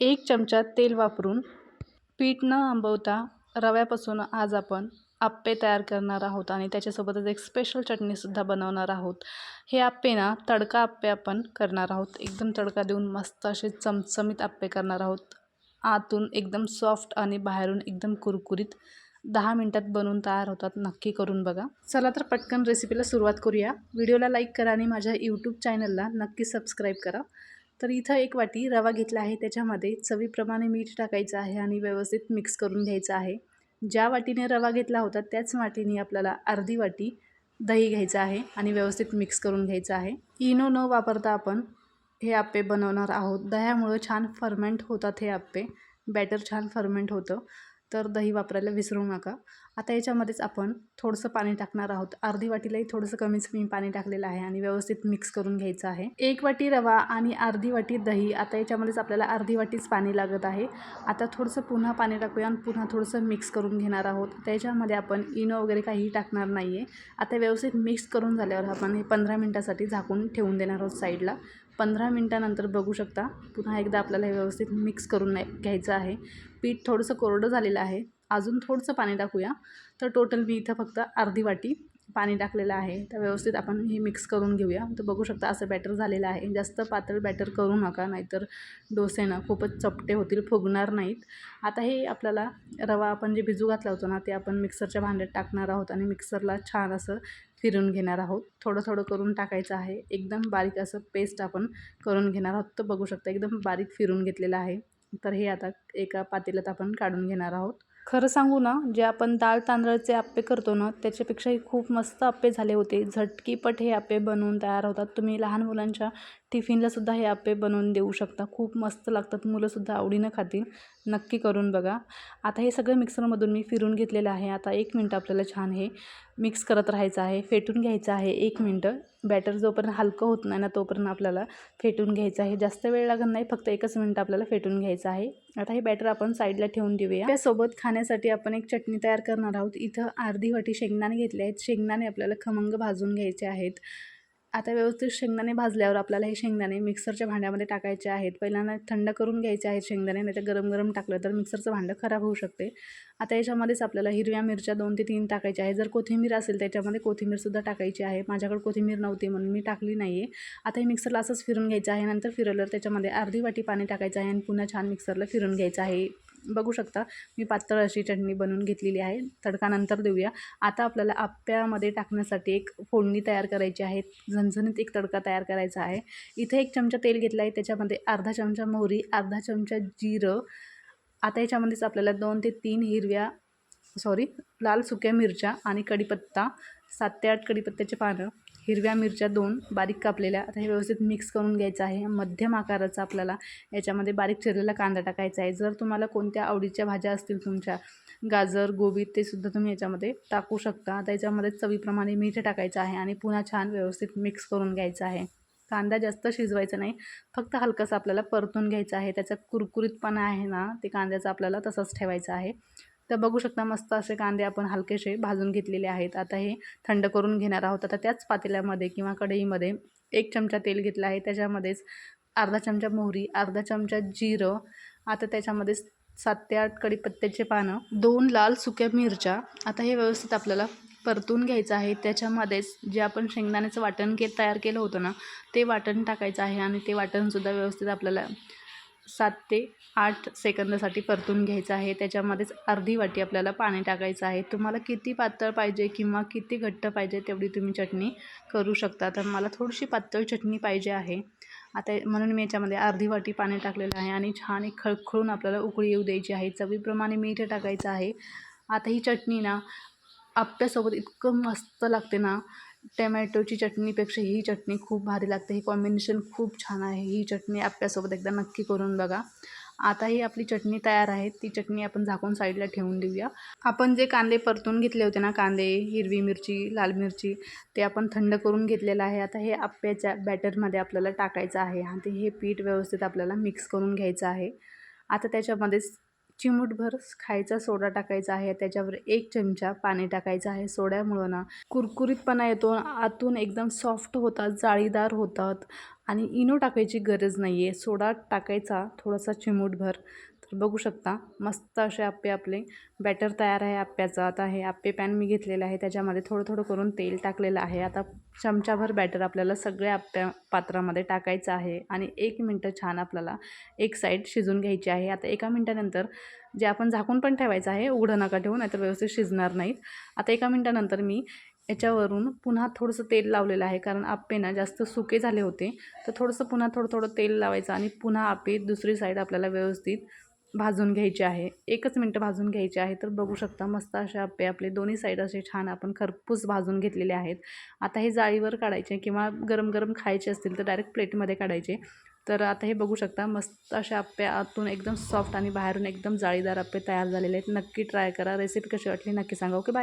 एक चमचा तेल वापरून पीठ न आंबवता रव्यापासून आज आपण आप्पे तयार करणार आहोत आणि त्याच्यासोबतच एक स्पेशल चटणीसुद्धा बनवणार आहोत. हे आप्पे ना तडका आप्पे आपण करणार आहोत. एकदम तडका देऊन मस्त असे चमचमीत आप्पे करणार आहोत. आतून एकदम सॉफ्ट आणि बाहेरून एकदम कुरकुरीत दहा मिनटात बनवून तयार होतात. नक्की करून बघा. चला तर पटकन रेसिपीला सुरुवात करूया. व्हिडिओला लाईक करा आणि माझ्या यूट्यूब चॅनलला नक्की सबस्क्राईब करा. तर इथं एक वाटी रवा घेतला आहे त्याच्यामध्ये चवीप्रमाणे मीठ टाकायचं आहे आणि व्यवस्थित मिक्स करून घ्यायचं आहे. ज्या वाटीने रवा घेतला होता त्याच वाटीने आपल्याला अर्धी वाटी दही घ्यायचं आहे आणि व्यवस्थित मिक्स करून घ्यायचं आहे. इनो न वापरता आपण हे आप्पे बनवणार आहोत. दह्यामुळं छान फर्मेंट होतात हे आप्पे. बॅटर छान फर्मेंट होतं. तर दही वापरायला विसरू नका. आता याच्यामध्येच आपण थोडंसं पाणी टाकणार आहोत. अर्धी वाटीलाही थोडंसं कमीच मी पाणी टाकलेलं आहे आणि व्यवस्थित मिक्स करून घ्यायचं आहे. एक वाटी रवा आणि अर्धी वाटी दही आता याच्यामध्येच आपल्याला अर्धी वाटीच पाणी लागत आहे. आता थोडंसं पुन्हा पाणी टाकूया आणि पुन्हा थोडंसं मिक्स करून घेणार आहोत. त्याच्यामध्ये आपण इनो वगैरे काहीही टाकणार नाही आहे आता व्यवस्थित मिक्स करून झाल्यावर आपण हे पंधरा मिनटासाठी झाकून ठेवून देणार आहोत साईडला. पंधरा मिनटानंतर बघू शकता पुन्हा एकदा आपल्याला हे व्यवस्थित मिक्स करून घ्यायचं आहे. पीठ थोडंसं कोरडं झालेलं आहे. अजून थोडंसं पाणी टाकूया. तर टोटल मी इथं फक्त अर्धी वाटी पाणी टाकलेलं आहे. तर व्यवस्थित आपण हे मिक्स करून घेऊया. तर बघू शकता असं बॅटर झालेलं आहे. जास्त पातळ बॅटर करू नका नाहीतर डोसे ना खूपच चपटे होतील फुगणार नाहीत. आता हे आपल्याला रवा आपण जे भिजू घातला होतो ना ते आपण मिक्सरच्या भांड्यात टाकणार आहोत आणि मिक्सरला छान असं फिरून घेणार आहोत. थोडं थोडं करून टाकायचं आहे. एकदम बारीक असं पेस्ट आपण करून घेणार आहोत. तर बघू शकता एकदम बारीक फिरून घेतलेलं आहे. तर हे आता एका पातेल्यात आपण काढून घेणार आहोत. खरं सांगू ना जे आपण डाळ तांदळाचे आप्पे करतो ना त्याच्यापेक्षाही खूप मस्त आप्पे झाले होते. झटकीपट हे आप्पे बनवून तयार होतात. तुम्ही लहान मुलांच्या टिफिनलासुद्धा हे आप्पे बनवून देऊ शकता. खूप मस्त लागतात. मुलंसुद्धा आवडीनं खातील. नक्की करून बघा. आता हे सगळं मिक्सरमधून मी फिरून घेतलेलं आहे. आता एक मिनटं आपल्याला छान हे मिक्स करत राहायचं आहे. फेटून घ्यायचं आहे. एक मिनटं. बॅटर जोपर्यंत हलकं होत नाही ना तोपर्यंत आपल्याला फेटून घ्यायचं आहे. जास्त वेळ लागत नाही. फक्त एकच मिनटं आपल्याला फेटून घ्यायचं आहे. आता हे बॅटर आपण साईडला ठेवून देऊया. त्यासोबत खाण्यासाठी आपण एक चटणी तयार करणार आहोत. इथं अर्धी वाटी शेंगदाणे घेतले आहेत. शेंगदाणे आपल्याला खमंग भाजून घ्यायचे आहेत. आता व्यवस्थित शेंगदाणे भाजल्यावर आपल्याला हे शेंगदाणे मिक्सरच्या भांड्यामध्ये टाकायचे आहेत. पहिल्यांदा थंड करून घ्यायचे आहेत शेंगदाणे नाही तर गरम गरम टाकलं तर मिक्सरचं भांडं खराब होऊ शकते. आता याच्यामध्येच आपल्याला हिरव्या मिरच्या दोन ते तीन टाकायच्या आहे जर कोथिंबीर असेल त्याच्यामध्ये कोथिंबीरसुद्धा टाकायची आहे. माझ्याकडे कोथिंबीर नव्हती म्हणून मी टाकली नाही आहे आता हे मिक्सरला असंच फिरून घ्यायचं आहे. नंतर फिरवल्यावर त्याच्यामध्ये अर्धी वाटी पाणी टाकायचं आहे आणि पुन्हा छान मिक्सरला फिरून घ्यायचं आहे. बघू शकता. मी पातळ अशी चटणी बनवून घेतलेली आहे. तडकानंतर देऊया. आता आपल्याला आप्यामध्ये टाकण्यासाठी एक फोडणी तयार करायची आहे. झणझणीत एक तडका तयार करायचा आहे. इथे एक चमचा तेल घेतला आहे त्याच्यामध्ये अर्धा चमचा मोहरी अर्धा चमचा जिरं. आता याच्यामध्येच आपल्याला दोन ते तीन हिरव्या सॉरी लाल सुक्या मिरच्या आणि कढीपत्ता सात ते आठ कढीपत्त्याचे पानं हिरव्या मिरच्या दोन बारीक कापलेल्या. आता हे व्यवस्थित मिक्स करून घ्यायचं आहे. मध्यम आकाराचा आपल्याला याच्यामध्ये बारीक चिरलेला कांदा टाकायचा आहे. जर तुम्हाला कोणत्या आवडीच्या भाज्या असतील तुमच्या गाजर गोबी ते सुद्धा तुम्ही याच्यामध्ये टाकू शकता. आता याच्यामध्ये चवीप्रमाणे मीठ टाकायचं आहे आणि पुन्हा छान व्यवस्थित मिक्स करून घ्यायचं आहे. कांदा जास्त शिजवायचा नाही. फक्त हलकंसं आपल्याला परतून घ्यायचं आहे. त्याचा कुरकुरीतपणा आहे ना ते कांद्याचा आपल्याला तसंच ठेवायचं आहे. तर बघू शकता मस्त असे कांदे आपण हलकेसे भाजून घेतलेले आहेत. आता हे थंड करून घेणार आहोत. आता त्याच पातेल्यामध्ये किंवा कढईमध्ये एक चमचा तेल घेतला आहे. त्याच्यामध्येच अर्धा चमचा मोहरी अर्धा चमचा जिरं आता त्याच्यामध्ये सात ते आठ कडीपत्त्याचे पानं दोन लाल सुक्या मिरच्या. आता हे व्यवस्थित आपल्याला परतून घ्यायचं आहे. त्याच्यामध्येच जे आपण शेंगदाण्याचं वाटण के तयार केलं होतं ना ते वाटण टाकायचं आहे आणि ते वाटणसुद्धा व्यवस्थित आपल्याला सात ते आठ सेकंदासाठी परतून घ्यायचं आहे. त्याच्यामध्येच अर्धी वाटी आपल्याला पाणी टाकायचं आहे. तुम्हाला किती पातळ पाहिजे किंवा किती घट्ट पाहिजे तेवढी तुम्ही चटणी करू शकता. तर मला थोडीशी पातळ चटणी पाहिजे आहे. आता म्हणून मी याच्यामध्ये अर्धी वाटी पाणी टाकलेलं आहे आणि छान एक खळखळून आपल्याला उकळी येऊ द्यायची आहे. चवीप्रमाणे मीठ टाकायचं आहे. आता ही चटणी ना आप्यासोबत इतकं मस्त लागते ना टमॅटोची चटणीपेक्षा ही चटणी खूप भारी लागते. ही कॉम्बिनेशन खूप छान आहे. ही चटणी आपल्यासोबत एकदा नक्की करून बघा. आता ही आपली चटणी तयार आहे. ती चटणी आपण झाकून साईडला ठेवून देऊया. आपण जे कांदे परतून घेतले होते ना कांदे हिरवी मिरची लाल मिरची ते आपण थंड करून घेतलेलं आहे. आता हे आप्याच्या बॅटरमध्ये आपल्याला टाकायचं आहे आणि हे पीठ व्यवस्थित आपल्याला मिक्स करून घ्यायचं आहे. आता त्याच्यामध्येच चिमूटभर खायचा सोडा टाकायचा आहे. त्याच्यावर एक चमचा पाणी टाकायचं आहे. सोड्यामुळं ना कुरकुरीतपणा येतो. आतून एकदम सॉफ्ट होतात जाळीदार होतात आणि इनो टाकायची गरज नाही आहे सोडा टाकायचा थोडासा चिमूटभर. बघू शकता मस्त असे आप्पे आपले. बॅटर तयार आहे आप्प्याचं. आता हे आप्पे पॅन मी घेतलेलं आहे. त्याच्यामध्ये थोडं थोडं करून तेल टाकलेलं आहे. आता चमचाभर बॅटर आपल्याला सगळ्या आप्प्या पात्रामध्ये टाकायचं आहे. आणि एक मिनटं छान आपल्याला एक साईड शिजून घ्यायची आहे. आता एका मिनटानंतर जे आपण झाकून पण ठेवायचं आहे उघडं नका ठेवून नाहीतर व्यवस्थित शिजणार नाहीत. आता एका मिनटानंतर मी याच्यावरून पुन्हा थोडंसं तेल लावलेलं आहे. कारण आप्पे ना जास्त सुके झाले होते. तर थोडंसं पुन्हा थोडं थोडं तेल लावायचं आणि पुन्हा आप्पे दुसरी साईड आपल्याला व्यवस्थित भाजून घ्यायचे आहे. एकच मिनटं भाजून घ्यायचे आहे. तर बघू शकता मस्त असे आप्पे आपले दोन्ही साईड असे छान आपण खरपूस भाजून घेतलेले आहेत. आता हे जाळीवर काढायचे किंवा गरम गरम खायचे असतील तर डायरेक्ट प्लेटमध्ये काढायचे. तर आता हे बघू शकता मस्त अशा आप्पे आतून एकदम सॉफ्ट आणि बाहेरून एकदम जाळीदार आप्पे तयार झालेले आहेत. नक्की ट्राय करा. रेसिपी कशी वाटली नक्की सांगा. Okay bye